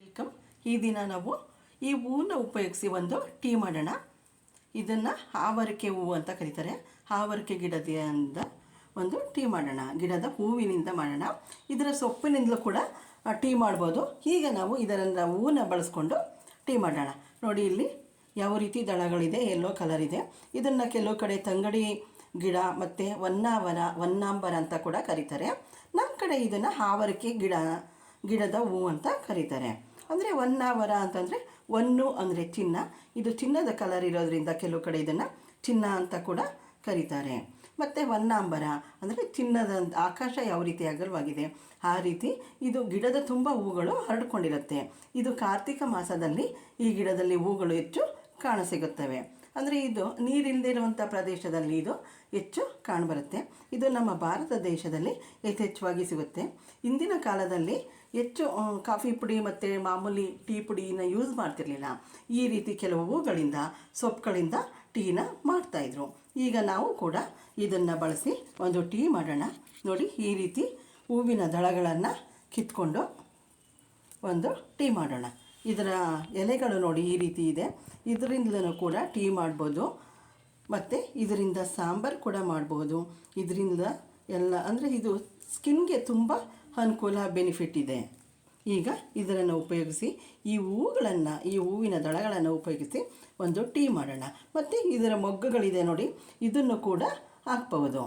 Welcome ಈ ದಿನ ನಾವು ಈ ಹೂವನ್ನ ಉಪಯೋಗಿಸಿ ಒಂದು ಟೀ ಮಾಡೋಣ. ಇದನ್ನು ಹಾವರಕೆ ಹೂವು ಅಂತ ಕರೀತಾರೆ. ಹಾವರಿಕೆ ಗಿಡದಿಂದ ಒಂದು ಟೀ ಮಾಡೋಣ. ಗಿಡದ ಹೂವಿನಿಂದ ಮಾಡೋಣ. ಇದರ ಸೊಪ್ಪಿನಿಂದಲೂ ಕೂಡ ಟೀ ಮಾಡ್ಬೋದು. ಈಗ ನಾವು ಇದರ ಹೂವನ್ನ ಬಳಸ್ಕೊಂಡು ಟೀ ಮಾಡೋಣ. ನೋಡಿ ಇಲ್ಲಿ ಯಾವ ರೀತಿ ದಳಗಳಿದೆ, ಎಲ್ಲೋ ಕಲರ್ ಇದೆ. ಇದನ್ನು ಕೆಲವು ಕಡೆ ತಂಗಡಿ ಗಿಡ ಮತ್ತು ಹೊನ್ನಾವರ ಹೊನ್ನಾಂಬರ ಅಂತ ಕೂಡ ಕರೀತಾರೆ. ನಮ್ಮ ಕಡೆ ಇದನ್ನು ಹಾವರಕೆ ಗಿಡ, ಗಿಡದ ಹೂವು ಅಂತ ಕರೀತಾರೆ. ಅಂದರೆ ಹೊನ್ನಾವರ ಅಂತಂದರೆ ಒನ್ನು ಅಂದರೆ ಚಿನ್ನ. ಇದು ಚಿನ್ನದ ಕಲರ್ ಇರೋದ್ರಿಂದ ಕೆಲವು ಕಡೆ ಇದನ್ನು ಚಿನ್ನ ಅಂತ ಕೂಡ ಕರೀತಾರೆ. ಮತ್ತು ವನ್ನಾಂಬರ ಅಂದರೆ ಚಿನ್ನದ ಆಕಾಶ ಯಾವ ರೀತಿ ಅಗಲವಾಗಿದೆ, ಆ ರೀತಿ ಇದು ಗಿಡದ ತುಂಬ ಹೂಗಳು ಹರಡ್ಕೊಂಡಿರುತ್ತೆ. ಇದು ಕಾರ್ತಿಕ ಮಾಸದಲ್ಲಿ ಈ ಗಿಡದಲ್ಲಿ ಹೂಗಳು ಹೆಚ್ಚು ಕಾಣಸಿಗುತ್ತವೆ ಅಂದರೆ ಇದು ನೀರಿಲ್ಲದೆ ಇರುವಂಥ ಪ್ರದೇಶದಲ್ಲಿ ಇದು ಹೆಚ್ಚು ಕಾಣಬರುತ್ತೆ. ಇದು ನಮ್ಮ ಭಾರತ ದೇಶದಲ್ಲಿ ಯಥೇಚ್ಛವಾಗಿ ಸಿಗುತ್ತೆ. ಇಂದಿನ ಕಾಲದಲ್ಲಿ ಹೆಚ್ಚು ಕಾಫಿ ಪುಡಿ ಮತ್ತು ಮಾಮೂಲಿ ಟೀ ಪುಡಿನ ಯೂಸ್ ಮಾಡ್ತಿರ್ಲಿಲ್ಲ. ಈ ರೀತಿ ಕೆಲವು ಹೂಗಳಿಂದ ಸೊಪ್ಪುಗಳಿಂದ ಟೀನ ಮಾಡ್ತಾಯಿದ್ರು ಈಗ ನಾವು ಕೂಡ ಇದನ್ನು ಬಳಸಿ ಒಂದು ಟೀ ಮಾಡೋಣ. ನೋಡಿ, ಈ ರೀತಿ ಹೂವಿನ ದಳಗಳನ್ನು ಕಿತ್ಕೊಂಡು ಒಂದು ಟೀ ಮಾಡೋಣ. ಇದರ ಎಲೆಗಳು ನೋಡಿ ಈ ರೀತಿ ಇದೆ. ಇದರಿಂದಲೂ ಕೂಡ ಟೀ ಮಾಡ್ಬೋದು. ಮತ್ತು ಇದರಿಂದ ಸಾಂಬಾರು ಕೂಡ ಮಾಡ್ಬೋದು. ಇದರಿಂದ ಎಲ್ಲ ಅಂದರೆ ಇದು ಸ್ಕಿನ್ಗೆ ತುಂಬ ಅನುಕೂಲ ಬೆನಿಫಿಟ್ ಇದೆ. ಈಗ ಇದನ್ನು ಉಪಯೋಗಿಸಿ ಈ ಹೂಗಳನ್ನು, ಈ ಹೂವಿನ ದಳಗಳನ್ನು ಉಪಯೋಗಿಸಿ ಒಂದು ಟೀ ಮಾಡೋಣ. ಮತ್ತು ಇದರ ಮೊಗ್ಗುಗಳಿದೆ ನೋಡಿ, ಇದನ್ನು ಕೂಡ ಹಾಕ್ಬಹುದು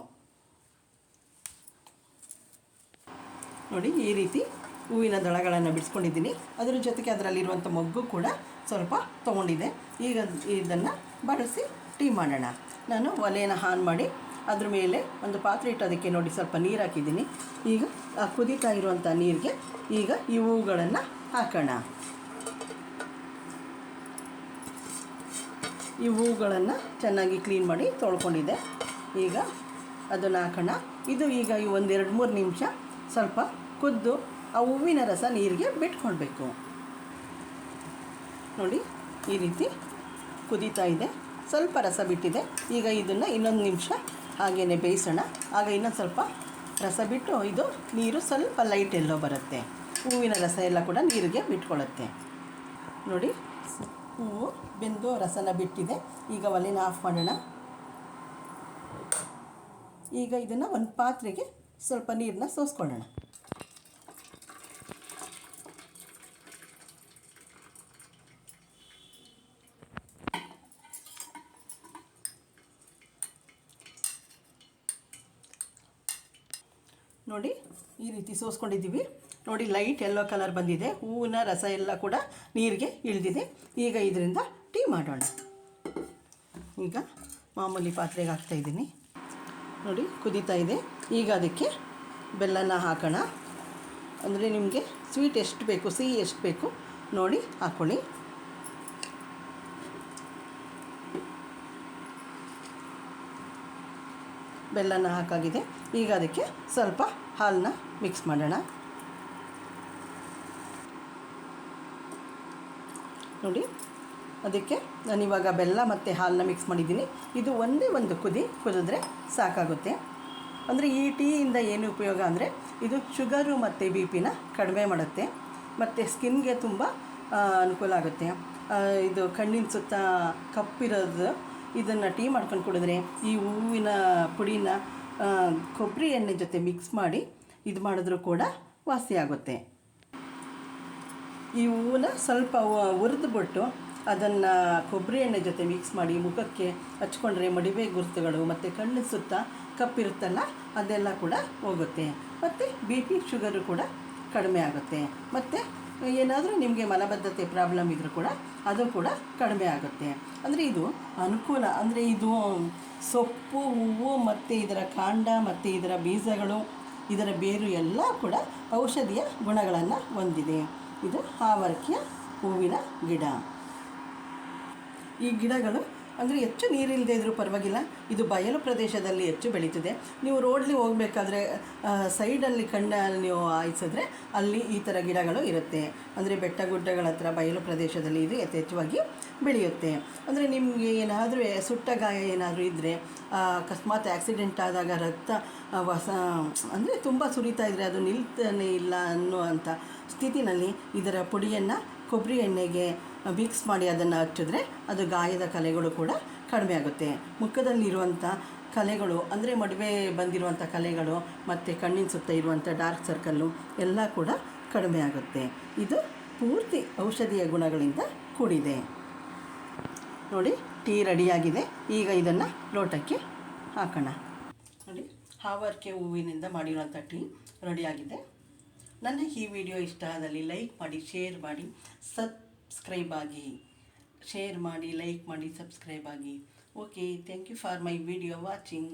ನೋಡಿ ಈ ರೀತಿ ಹೂವಿನ ದಳಗಳನ್ನು ಬಿಡಿಸ್ಕೊಂಡಿದ್ದೀನಿ. ಅದರ ಜೊತೆಗೆ ಅದರಲ್ಲಿರುವಂಥ ಮೊಗ್ಗು ಕೂಡ ಸ್ವಲ್ಪ ತೊಗೊಂಡಿದೆ ಈಗ ಇದನ್ನು ಬಳಸಿ ಟೀ ಮಾಡೋಣ. ನಾನು ಒಲೆಯನ್ನು ಹಾನ್ ಮಾಡಿ ಅದ್ರ ಮೇಲೆ ಒಂದು ಪಾತ್ರೆ ಇಟ್ಟು ಅದಕ್ಕೆ ನೋಡಿ ಸ್ವಲ್ಪ ನೀರು ಹಾಕಿದ್ದೀನಿ. ಈಗ ಆ ಕುದೀತಾ ಇರುವಂಥ ನೀರಿಗೆ ಈಗ ಈ ಹೂವುಗಳನ್ನು ಹಾಕೋಣ. ಈ ಹೂವುಗಳನ್ನು ಚೆನ್ನಾಗಿ ಕ್ಲೀನ್ ಮಾಡಿ ತೊಳ್ಕೊಂಡಿದ್ದೆ. ಈಗ ಅದನ್ನು ಹಾಕೋಣ. ಇದು ಈಗ ಈ ಒಂದೆರಡು ಮೂರು ನಿಮಿಷ ಸ್ವಲ್ಪ ಕುದ್ದು ಆ ಹೂವಿನ ರಸ ನೀರಿಗೆ ಬಿಟ್ಕೊಳ್ಬೇಕು. ನೋಡಿ, ಈ ರೀತಿ ಕುದೀತಾ ಇದೆ. ಸ್ವಲ್ಪ ರಸ ಬಿಟ್ಟಿದೆ. ಈಗ ಇದನ್ನು ಇನ್ನೊಂದು ನಿಮಿಷ ಹಾಗೇ ಬೇಯಿಸೋಣ. ಆಗ ಇನ್ನೊಂದು ಸ್ವಲ್ಪ ರಸ ಬಿಟ್ಟು ಇದು ನೀರು ಸ್ವಲ್ಪ ಲೈಟ್ ಎಲ್ಲೋ ಬರುತ್ತೆ. ಹೂವಿನ ರಸ ಎಲ್ಲ ಕೂಡ ನೀರಿಗೆ ಬಿಟ್ಕೊಳ್ಳುತ್ತೆ ನೋಡಿ, ಹೂವು ಬೆಂದು ರಸನ ಬಿಟ್ಟಿದೆ. ಈಗ ಒಲೆನ ಆಫ್ ಮಾಡೋಣ. ಈಗ ಇದನ್ನು ಒಂದು ಪಾತ್ರೆಗೆ ಸ್ವಲ್ಪ ನೀರನ್ನ ಸೋಸ್ಕೊಳ್ಳೋಣ. ನೋಡಿ ಈ ರೀತಿ ಸೋಸ್ಕೊಂಡಿದ್ದೀವಿ. ನೋಡಿ ಲೈಟ್ ಎಲ್ಲೋ ಕಲರ್ ಬಂದಿದೆ. ಹೂವಿನ ರಸ ಎಲ್ಲ ಕೂಡ ನೀರಿಗೆ ಇಳಿದಿದೆ. ಈಗ ಇದರಿಂದ ಟೀ ಮಾಡೋಣ. ಈಗ ಮಾಮೂಲಿ ಪಾತ್ರೆಗೆ ಹಾಕ್ತಾಯಿದ್ದೀನಿ ನೋಡಿ ಕುದೀತಾ ಇದೆ. ಈಗ ಅದಕ್ಕೆ ಬೆಲ್ಲನ ಹಾಕೋಣ. ಅಂದರೆ ನಿಮಗೆ ಸ್ವೀಟ್ ಎಷ್ಟು ಬೇಕು, ಸಿಹಿ ಎಷ್ಟು ಬೇಕು ನೋಡಿ ಹಾಕ್ಕೊಳ್ಳಿ ಬೆಲ್ಲನ ಹಾಕಾಗಿದೆ. ಈಗ ಅದಕ್ಕೆ ಸ್ವಲ್ಪ ಹಾಲನ್ನ ಮಿಕ್ಸ್ ಮಾಡೋಣ. ನೋಡಿ, ಅದಕ್ಕೆ ನಾನಿವಾಗ ಬೆಲ್ಲ ಮತ್ತು ಹಾಲನ್ನ ಮಿಕ್ಸ್ ಮಾಡಿದ್ದೀನಿ. ಇದು ಒಂದೇ ಒಂದು ಕುದಿ ಕುದಿದ್ರೆ ಸಾಕಾಗುತ್ತೆ. ಅಂದರೆ ಈ ಟೀಯಿಂದ ಏನು ಉಪಯೋಗ ಅಂದರೆ ಇದು ಶುಗರು ಮತ್ತು ಬಿ ಪಿನ ಕಡಿಮೆ ಮಾಡುತ್ತೆ. ಮತ್ತು ಸ್ಕಿನ್ಗೆ ತುಂಬ ಅನುಕೂಲ ಆಗುತ್ತೆ. ಇದು ಕಣ್ಣಿನ ಸುತ್ತ ಕಪ್ಪಿರೋದು ಇದನ್ನು ಟೀ ಮಾಡ್ಕೊಂಡು ಕುಡಿದ್ರೆ ಈ ಹೂವಿನ ಪುಡಿನ ಕೊಬ್ಬರಿ ಎಣ್ಣೆ ಜೊತೆ ಮಿಕ್ಸ್ ಮಾಡಿ ಇದು ಮಾಡಿದ್ರೂ ಕೂಡ ವಾಸಿ ಆಗುತ್ತೆ. ಈ ಹೂವನ್ನ ಸ್ವಲ್ಪ ಹುರಿದ್ಬಿಟ್ಟು ಅದನ್ನು ಕೊಬ್ಬರಿ ಎಣ್ಣೆ ಜೊತೆ ಮಿಕ್ಸ್ ಮಾಡಿ ಮುಖಕ್ಕೆ ಹಚ್ಕೊಂಡ್ರೆ ಮಡಿವೆ ಗುರುತುಗಳು ಮತ್ತು ಕಣ್ಣು ಸುತ್ತ ಕಪ್ಪಿರುತ್ತಲ್ಲ, ಅದೆಲ್ಲ ಕೂಡ ಹೋಗುತ್ತೆ. ಮತ್ತು ಬಿ ಪಿ ಶುಗರು ಕೂಡ ಕಡಿಮೆ ಆಗುತ್ತೆ. ಮತ್ತು ಏನಾದರೂ ನಿಮಗೆ ಮಲಬದ್ಧತೆ ಪ್ರಾಬ್ಲಮ್ ಇದ್ದರೂ ಕೂಡ ಅದು ಕೂಡ ಕಡಿಮೆ ಆಗುತ್ತೆ. ಅಂದರೆ ಇದು ಅನುಕೂಲ. ಅಂದರೆ ಇದು ಸೊಪ್ಪು, ಹೂವು, ಮತ್ತು ಇದರ ಕಾಂಡ, ಮತ್ತು ಇದರ ಬೀಜಗಳು, ಇದರ ಬೇರು ಎಲ್ಲ ಕೂಡ ಔಷಧಿಯ ಗುಣಗಳನ್ನು ಹೊಂದಿದೆ. ಇದು ಆವರ್ಕಿಯ ಹೂವಿನ ಗಿಡ. ಈ ಗಿಡಗಳು ಅಂದರೆ ಹೆಚ್ಚು ನೀರಿಲ್ಲದೆ ಇದ್ರೂ ಪರವಾಗಿಲ್ಲ. ಇದು ಬಯಲು ಪ್ರದೇಶದಲ್ಲಿ ಹೆಚ್ಚು ಬೆಳೀತದೆ. ನೀವು ರೋಡ್ಲಿ ಹೋಗಬೇಕಾದ್ರೆ ಸೈಡಲ್ಲಿ ಕಂಡ ನೀವು ಆಯಿಸಿದ್ರೆ ಅಲ್ಲಿ ಈ ಥರ ಗಿಡಗಳು ಇರುತ್ತೆ. ಅಂದರೆ ಬೆಟ್ಟ ಗುಡ್ಡಗಳ ಹತ್ರ ಬಯಲು ಪ್ರದೇಶದಲ್ಲಿ ಇದು ಯಥೇಚ್ಛವಾಗಿ ಬೆಳೆಯುತ್ತೆ. ಅಂದರೆ ನಿಮಗೆ ಏನಾದರೂ ಸುಟ್ಟ ಗಾಯ ಏನಾದರೂ ಇದ್ದರೆ ಅಕಸ್ಮಾತ್ ಆಕ್ಸಿಡೆಂಟ್ ಆದಾಗ ರಕ್ತ ಹೊಸ ಅಂದರೆ ತುಂಬ ಸುರಿತಾ ಇದ್ದರೆ ಅದು ನಿಲ್ತಾನೆ ಇಲ್ಲ ಅನ್ನೋ ಸ್ಥಿತಿನಲ್ಲಿ ಇದರ ಪುಡಿಯನ್ನು ಕೊಬ್ಬರಿ ಎಣ್ಣೆಗೆ ಮಿಕ್ಸ್ ಮಾಡಿ ಅದನ್ನು ಹಚ್ಚಿದ್ರೆ ಅದು ಗಾಯದ ಕಲೆಗಳು ಕೂಡ ಕಡಿಮೆ ಆಗುತ್ತೆ. ಮುಖದಲ್ಲಿರುವಂಥ ಕಲೆಗಳು, ಅಂದರೆ ಮದುವೆ ಬಂದಿರುವಂಥ ಕಲೆಗಳು, ಮತ್ತು ಕಣ್ಣಿನ ಸುತ್ತ ಇರುವಂಥ ಡಾರ್ಕ್ ಸರ್ಕಲ್ಲು ಎಲ್ಲ ಕೂಡ ಕಡಿಮೆ ಆಗುತ್ತೆ. ಇದು ಪೂರ್ತಿ ಔಷಧೀಯ ಗುಣಗಳಿಂದ ಕೂಡಿದೆ. ನೋಡಿ, ಟೀ ರೆಡಿಯಾಗಿದೆ ಈಗ ಇದನ್ನು ಲೋಟಕ್ಕೆ ಹಾಕೋಣ. ನೋಡಿ, ಹಾವರ್ಕೆ ಹೂವಿನಿಂದ ಮಾಡಿರುವಂಥ ಟೀ ರೆಡಿಯಾಗಿದೆ ನನಗೆ ಈ ವಿಡಿಯೋ ಇಷ್ಟ ಆದಲ್ಲಿ ಲೈಕ್ ಮಾಡಿ ಶೇರ್ ಮಾಡಿ ಸಬ್ಸ್ಕ್ರೈಬ್ ಆಗಿ ಶೇರ್ ಮಾಡಿ ಲೈಕ್ ಮಾಡಿ ಸಬ್ಸ್ಕ್ರೈಬ್ ಆಗಿ. Okay thank you for my video watching